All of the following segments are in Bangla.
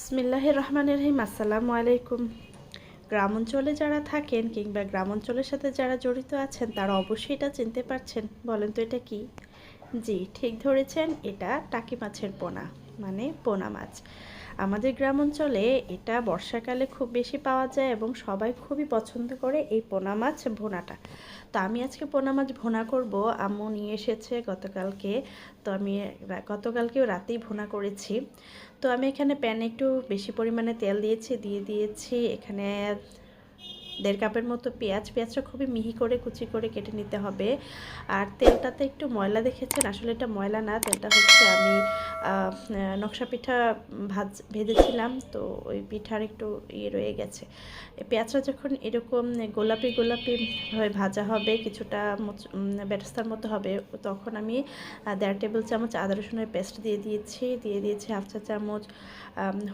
বিসমিল্লাহ রহমান রহিম, আসসালামু আলাইকুম। গ্রাম অঞ্চলে যারা থাকেন কিংবা গ্রাম অঞ্চলের সাথে যারা জড়িত আছেন, তারা অবশ্যই এটা চিনতে পারছেন। বলেন তো এটা কি? জি, ঠিক ধরেছেন, এটা টাকি মাছের পোনা। মানে পোনা মাছ। আমাদের গ্রাম অঞ্চলে এটা বর্ষাকালে খুব বেশি পাওয়া যায় এবং সবাই খুবই পছন্দ করে এই পোনা মাছ ভোনাটা। তো আমি আজকে পোনা মাছ ভোনা করব। আম্মু নিয়ে এসেছে গতকালকে। তো আমি গতকালকেও রাতেই ভোনা করেছি। তো আমি এখানে প্যানে একটু বেশি পরিমাণে তেল দিয়েছি, দিয়ে দিয়েছি। এখানে দেড় কাপের মতো পেঁয়াজ পেঁয়াজটা খুবই মিহি করে কুচি করে কেটে নিতে হবে। আর তেলটাতে একটু ময়লা দেখেছেন? আসলে এটা ময়লা না তেলটা হচ্ছে আমি নকশা পিঠা ভাজ ভেজেছিলাম তো ওই পিঠার একটু ইয়ে রয়ে গেছে। পেঁয়াজটা যখন এরকম গোলাপি গোলাপি ভাবে ভাজা হবে কিছুটা উম, মতো হবে তখন আমি দেড় টেবিল চামচ আদা রসুনের পেস্ট দিয়ে দিয়েছি দিয়ে দিয়েছি হাফ চা চামচ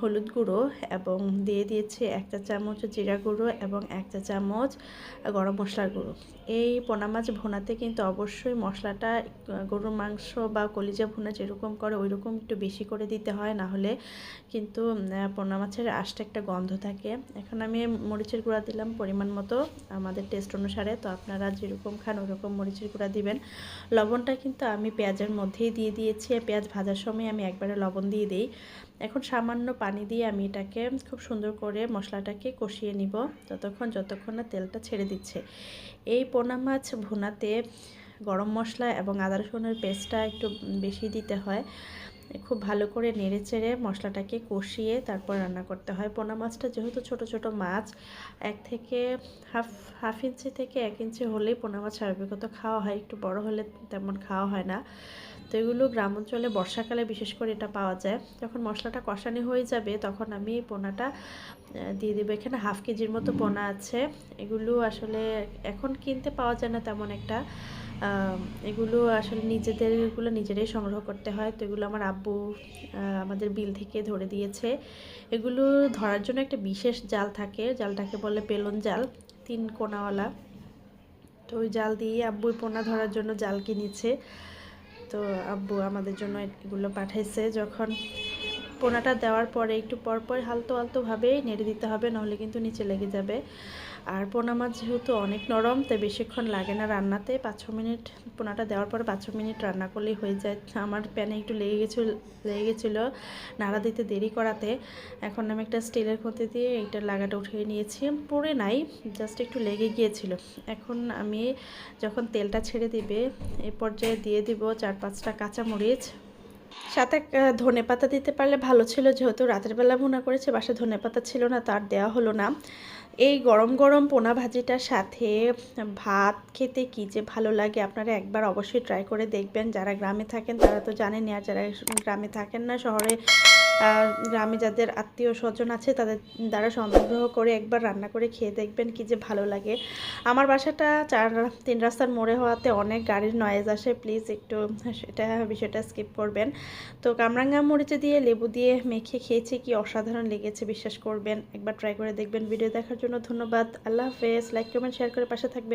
হলুদ গুঁড়ো এবং দিয়ে দিয়েছি এক চা চামচ জিরা গুঁড়ো এবং এক চা চামচ গরম মশলার গুঁড়ো। এই পোনা মাছ ভুনাতে কিন্তু অবশ্যই মশলাটা, গরুর মাংস বা কলিজা ভুনা যেরকম করে ওই রকম একটু বেশি করে দিতে হয়, না হলে কিন্তু পোনা মাছের আশটা একটা গন্ধ থাকে। এখন আমি মরিচের গুঁড়া দিলাম পরিমাণ মতো আমাদের টেস্ট অনুসারে। তো আপনারা যেরকম খান ওরকম মরিচের গুঁড়া দিবেন। লবণটা কিন্তু আমি পেঁয়াজের মধ্যেই দিয়ে দিয়েছি। পেঁয়াজ ভাজার সময় আমি একবারে লবণ দিয়ে দিই। এখন সামান্য পানি দিয়ে আমি এটাকে খুব সুন্দর করে মশলাটাকে কষিয়ে নিব। ততক্ষণ যতক্ষণ না তেলটা ছেড়ে দিচ্ছে। এই পোনা মাছ ভুনাতে গরম মশলা এবং আদা রসুনের পেস্টটা একটু বেশি দিতে হয়। খুব ভালো করে নেড়ে চেড়ে মশলাটাকে কষিয়ে তারপর রান্না করতে হয়। পোনা মাছটা যেহেতু ছোট ছোট মাছ, এক থেকে হাফ হাফ ইঞ্চি থেকে এক ইঞ্চি হলেই পোনা মাছ স্বাভাবিকত খাওয়া হয়। একটু বড় হলে তেমন খাওয়া হয় না। তো এগুলো গ্রাম অঞ্চলে বর্ষাকালে বিশেষ করে এটা পাওয়া যায়। যখন মশলাটা কষানি হয়ে যাবে, তখন আমি পোনাটা দিয়ে দেবো। এখানে হাফ কেজির মতো পোনা আছে। এগুলো আসলে এখন কিনতে পাওয়া যায় না তেমন একটা। এগুলো আসলে নিজেদের, এগুলো নিজেরাই সংগ্রহ করতে হয়। তো এগুলো আমার আব্বু আমাদের বিল থেকে ধরে দিয়েছে। এগুলো ধরার জন্য একটা বিশেষ জাল থাকে। জালটাকে বলে পেলন জাল, তিন কোনাওয়ালা। তো ওই জাল দিয়ে আব্বুই পোনা ধরার জন্য জাল কিনেছে। তো আব্বু আমাদের জন্য এগুলো পাঠাইছে। যখন পোনাটা দেওয়ার পরে একটু পর পর হালতো হালতোভাবেই নেড়ে দিতে হবে, নাহলে কিন্তু নিচে লেগে যাবে। আর পোনা মাছ যেহেতু অনেক নরম, তাই বেশিক্ষণ লাগে না রান্নাতে। পাঁচ ছ মিনিট পোনাটা দেওয়ার পর পাঁচ ছ মিনিট রান্না করলেই হয়ে যায়। আমার প্যানে একটু লেগে গেছিল, লেগে গেছিল নাড়া দিতে দেরি করাতে। এখন আমি একটা স্টিলের খন্তি দিয়ে এইটার লাগাটা উঠিয়ে নিয়েছি। পরে নাই জাস্ট একটু লেগে গিয়েছিল। এখন আমি যখন তেলটা ছেড়ে দিবে এই পর্যায়ে দিয়ে দিব চার পাঁচটা কাঁচামরিচ। সাথে ধনে পাতা দিতে পারলে ভালো ছিল, যেহেতু রাতের বেলা ভুনা করেছে বাসা ধনে পাতা ছিল না তার দেওয়া হলো না। এই গরম গরম পোনা ভাজিটার সাথে ভাত খেতে কি যে ভালো লাগে, আপনারা একবার অবশ্যই ট্রাই করে দেখবেন। যারা গ্রামে থাকেন, তারা তো জানেনই, আর যারা গ্রামে থাকেন না, শহরে গ্রামে যাদের আত্মীয় স্বজন আছে, তাদের দ্বারা সংগ্রহ করে একবার রান্না করে খেয়ে দেখবেন কি যে ভালো লাগে। আমার বাসাটা চার, তিন রাস্তার মোড়ে হওয়াতে অনেক গাড়ির নয়েজ আসে। প্লিজ একটু সেটা বিষয়টা স্কিপ করবেন। তো কামরাঙ্গা মরিচে দিয়ে লেবু দিয়ে মেখে খেয়েছি, কি অসাধারণ লেগেছে, বিশ্বাস করবেন। একবার ট্রাই করে দেখবেন। ভিডিও দেখার জন্য ধন্যবাদ। আল্লাহ হাফেজ। লাইক কমেন্ট শেয়ার করে পাশে থাকবেন।